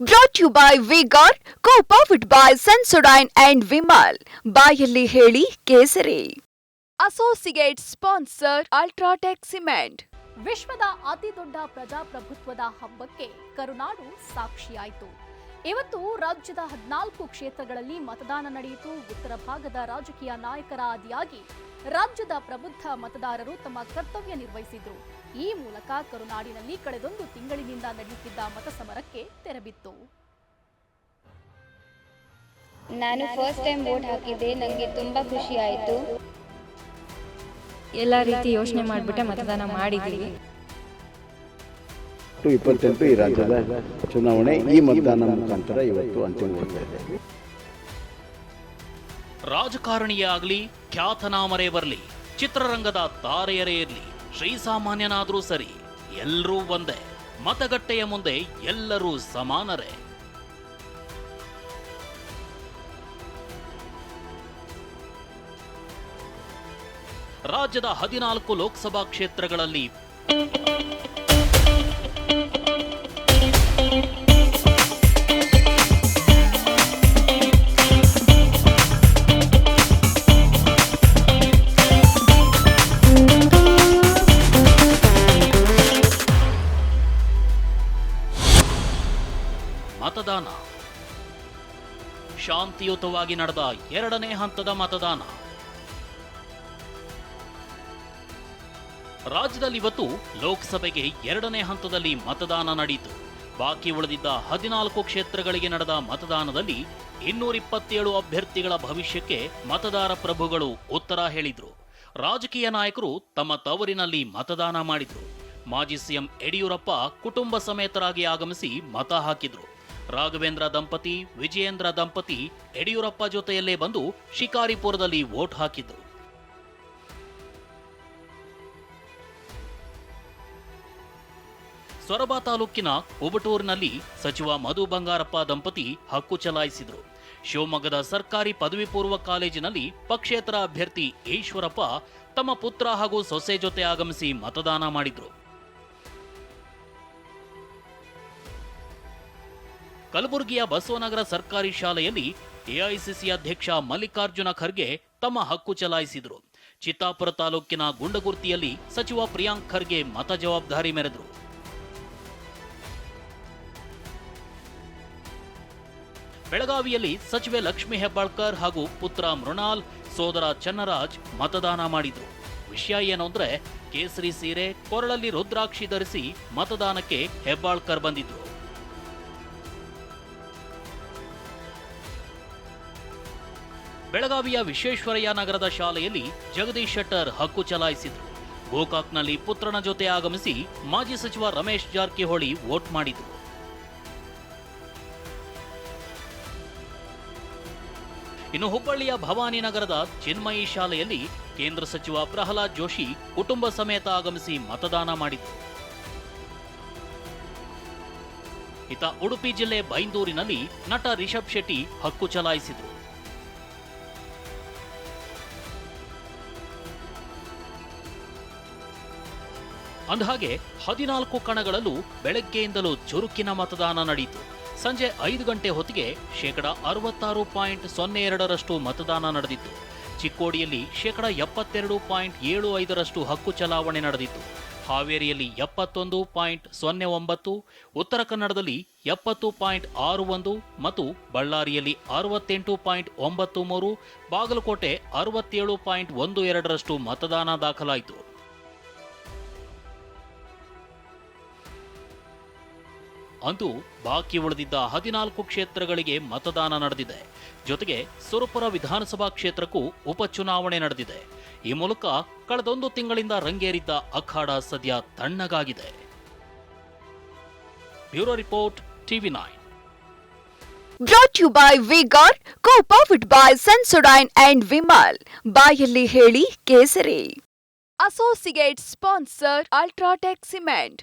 Brought you by vigour co powered by Sensodyne and Vimal ಬಾಯಲ್ಲಿ ಹೇಳಿ ಕೇಸರಿ. Associate sponsor UltraTech cement ವಿಶ್ವದ ಅತಿ ದೊಡ್ಡ ಪ್ರಜಾಪ್ರಭುತ್ವದ ಹಬ್ಬಕ್ಕೆ ಕರುನಾಡು ಸಾಕ್ಷಿಯಾಯಿತು. ಇವತ್ತು ರಾಜ್ಯದ ಹದಿನಾಲ್ಕು ಕ್ಷೇತ್ರಗಳಲ್ಲಿ ಮತದಾನ ನಡೆಯಿತು. ಉತ್ತರ ಭಾಗದ ರಾಜಕೀಯ ನಾಯಕರ ಆದಿಯಾಗಿ ರಾಜ್ಯದ ಪ್ರಬುದ್ಧ ಮತದಾರರು ತಮ್ಮ ಕರ್ತವ್ಯ ನಿರ್ವಹಿಸಿದ್ರು. ಈ ಮೂಲಕ ಕರುನಾಡಿನಲ್ಲಿ ಕಳೆದೊಂದು ತಿಂಗಳಿನಿಂದ ನಡೆಯುತ್ತಿದ್ದ ಮತಸಮರಕ್ಕೆ ತೆರೆಬಿತ್ತು ನಾನು ಫಸ್ಟ್ ಟೈಮ್ ವೋಟ್ ಹಾಕಿದ್ದೆ ನನಗೆ ತುಂಬಾ ಖುಷಿ ಆಯಿತು. ಎಲ್ಲ ರೀತಿ ಯೋಚನೆ ಮಾಡಿಬಿಟ್ಟೆ ಮತದಾನ ಮಾಡಿದ್ದೀವಿ ಇಪ್ಪತ್ತೆಂಟು ಈ ರಾಜ್ಯದ ಚುನಾವಣೆ ಈ ಮತದಾನ ಮುಖಾಂತರ ಇವತ್ತು ಅಂತಿಮಗೊಳ್ತಾ ಇದೆ ರಾಜಕಾರಣಿಯೇ ಆಗಲಿ ಖ್ಯಾತನಾಮರೇ ಬರಲಿ ಚಿತ್ರರಂಗದ ತಾರೆಯರೇ ಇರಲಿ. ಶ್ರೀಸಾಮಾನ್ಯನಾದ್ರೂ ಸರಿ ಎಲ್ಲರೂ ಒಂದೇ ಮತಗಟ್ಟೆಯ ಮುಂದೆ ಎಲ್ಲರೂ ಸಮಾನರೇ. ರಾಜ್ಯದ ಹದಿನಾಲ್ಕು ಲೋಕಸಭಾ ಕ್ಷೇತ್ರಗಳಲ್ಲಿ ಮತದಾನ. ಶಾಂತಿಯುತವಾಗಿ ನಡೆದ ಎರಡನೇ ಹಂತದ ಮತದಾನ. ರಾಜ್ಯದಲ್ಲಿ ಇವತ್ತು ಲೋಕಸಭೆಗೆ ಎರಡನೇ ಹಂತದಲ್ಲಿ ಮತದಾನ ನಡೆಯಿತು. ಬಾಕಿ ಉಳಿದಿದ್ದ ಹದಿನಾಲ್ಕು ಕ್ಷೇತ್ರಗಳಿಗೆ ನಡೆದ ಮತದಾನದಲ್ಲಿ ಇನ್ನೂರಿಪ್ಪತ್ತೇಳು ಅಭ್ಯರ್ಥಿಗಳ ಭವಿಷ್ಯಕ್ಕೆ ಮತದಾರ ಪ್ರಭುಗಳು ಉತ್ತರ ಹೇಳಿದ್ರು. ರಾಜಕೀಯ ನಾಯಕರು ತಮ್ಮ ತವರಿನಲ್ಲಿ ಮತದಾನ ಮಾಡಿದರು. ಮಾಜಿ ಸಿಎಂ ಯಡಿಯೂರಪ್ಪ ಕುಟುಂಬ ಸಮೇತರಾಗಿ ಆಗಮಿಸಿ ಮತ ಹಾಕಿದ್ರು. ರಾಘವೇಂದ್ರ ದಂಪತಿ, ವಿಜಯೇಂದ್ರ ದಂಪತಿ ಯಡಿಯೂರಪ್ಪ ಜೊತೆಯಲ್ಲೇ ಬಂದು ಶಿಕಾರಿಪುರದಲ್ಲಿ ವೋಟ್ ಹಾಕಿದ್ರು ಸೊರಬ ತಾಲೂಕಿನ ಉಬಟೂರಿನಲ್ಲಿ ಸಚಿವ ಮಧು ಬಂಗಾರಪ್ಪ ದಂಪತಿ ಹಕ್ಕು ಚಲಾಯಿಸಿದರು. ಶಿವಮೊಗ್ಗದ ಸರ್ಕಾರಿ ಪದವಿ ಪೂರ್ವ ಕಾಲೇಜಿನಲ್ಲಿ ಪಕ್ಷೇತರ ಅಭ್ಯರ್ಥಿ ಈಶ್ವರಪ್ಪ ತಮ್ಮ ಪುತ್ರ ಹಾಗೂ ಸೊಸೆ ಜೊತೆ ಆಗಮಿಸಿ ಮತದಾನ ಮಾಡಿದ್ರು. ಕಲಬುರಗಿಯ ಬಸವನಗರ ಸರ್ಕಾರಿ ಶಾಲೆಯಲ್ಲಿ ಎಐಸಿಸಿ ಅಧ್ಯಕ್ಷ ಮಲ್ಲಿಕಾರ್ಜುನ ಖರ್ಗೆ ತಮ್ಮ ಹಕ್ಕು ಚಲಾಯಿಸಿದರು. ಚಿತ್ತಾಪುರ ತಾಲೂಕಿನ ಗುಂಡಗುರ್ತಿಯಲ್ಲಿ ಸಚಿವ ಪ್ರಿಯಾಂಕ್ ಖರ್ಗೆ ಮತ ಜವಾಬ್ದಾರಿ ಮೆರೆದರು. ಬೆಳಗಾವಿಯಲ್ಲಿ ಸಚಿವೆ ಲಕ್ಷ್ಮಿ ಹೆಬ್ಬಾಳ್ಕರ್ ಹಾಗೂ ಪುತ್ರ ಮೃಣಾಲ್ ಸೋದರ ಚನ್ನರಾಜ್ ಮತದಾನ ಮಾಡಿದರು. ವಿಷಯ ಏನು ಕೇಸರಿ ಸೀರೆ ಕೊರಳಲ್ಲಿ ರುದ್ರಾಕ್ಷಿ ಧರಿಸಿ ಮತದಾನಕ್ಕೆ ಹೆಬ್ಬಾಳ್ಕರ್ ಬಂದಿದ್ರು. ಬೆಳಗಾವಿಯ ವಿಶ್ವೇಶ್ವರಯ್ಯ ನಗರದ ಶಾಲೆಯಲ್ಲಿ ಜಗದೀಶ್ ಶೆಟ್ಟರ್ ಹಕ್ಕು ಚಲಾಯಿಸಿದ್ರು. ಗೋಕಾಕ್ನಲ್ಲಿ ಪುತ್ರನ ಜೊತೆ ಆಗಮಿಸಿ ಮಾಜಿ ಸಚಿವ ರಮೇಶ್ ಜಾರಕಿಹೊಳಿ ವೋಟ್ ಮಾಡಿದ್ರು. ಇನ್ನು ಹುಬ್ಬಳ್ಳಿಯ ಭವಾನಿ ನಗರದ ಚಿನ್ಮಯಿ ಶಾಲೆಯಲ್ಲಿ ಕೇಂದ್ರ ಸಚಿವ ಪ್ರಹ್ಲಾದ್ ಜೋಶಿ ಕುಟುಂಬ ಸಮೇತ ಆಗಮಿಸಿ ಮತದಾನ ಮಾಡಿದ್ರು. ಇತ ಉಡುಪಿ ಜಿಲ್ಲೆ ಬೈಂದೂರಿನಲ್ಲಿ ನಟ ರಿಷಬ್ ಶೆಟ್ಟಿ ಹಕ್ಕು ಚಲಾಯಿಸಿದ್ರು. ಅಂದಹಾಗೆ, ಹದಿನಾಲ್ಕು ಕಣಗಳಲ್ಲೂ ಬೆಳಗ್ಗೆಯಿಂದಲೂ ಚುರುಕಿನ ಮತದಾನ ನಡೆಯಿತು ಸಂಜೆ ಐದು ಗಂಟೆ ಹೊತ್ತಿಗೆ ಶೇಕಡ ಅರವತ್ತಾರು ಪಾಯಿಂಟ್ ಸೊನ್ನೆ ಎರಡರಷ್ಟು ಮತದಾನ ನಡೆದಿತ್ತು. ಚಿಕ್ಕೋಡಿಯಲ್ಲಿ ಶೇಕಡ ಎಪ್ಪತ್ತೆರಡು ಪಾಯಿಂಟ್ ಏಳು ಐದರಷ್ಟು ಹಕ್ಕು ಚಲಾವಣೆ ನಡೆದಿತ್ತು. ಹಾವೇರಿಯಲ್ಲಿ ಎಪ್ಪತ್ತೊಂದು ಪಾಯಿಂಟ್ ಸೊನ್ನೆ ಒಂಬತ್ತು, ಉತ್ತರ ಕನ್ನಡದಲ್ಲಿ ಎಪ್ಪತ್ತು ಪಾಯಿಂಟ್ ಆರು ಒಂದು ಮತ್ತು ಬಳ್ಳಾರಿಯಲ್ಲಿ ಅರವತ್ತೆಂಟು ಪಾಯಿಂಟ್ ಒಂಬತ್ತು ಮೂರು, ಬಾಗಲಕೋಟೆ ಅರವತ್ತೇಳು ಪಾಯಿಂಟ್ ಒಂದು ಎರಡರಷ್ಟು ಮತದಾನ ದಾಖಲಾಯಿತು. ಅಂತೂ ಬಾಕಿ ಉಳಿದಿದ್ದ ಹದಿನಾಲ್ಕು ಕ್ಷೇತ್ರಗಳಿಗೆ ಮತದಾನ ನಡೆದಿದೆ. ಜೊತೆಗೆ ಸುರಪುರ ವಿಧಾನಸಭಾ ಕ್ಷೇತ್ರಕ್ಕೂ ಉಪಚುನಾವಣೆ ನಡೆದಿದೆ. ಈ ಮೂಲಕ ಕಳೆದೊಂದು ತಿಂಗಳಿಂದ ರಂಗೇರಿದ್ದ ಅಖಾಡ ಸದ್ಯ ತಣ್ಣಗಾಗಿದೆ. Bureau report, TV nine. Brought you by vigour co powered by Sensodyne and Vimal ಬಾಯಲ್ಲಿ ಹೇಳಿ ಕೇಸರಿ. Associate sponsor UltraTech cement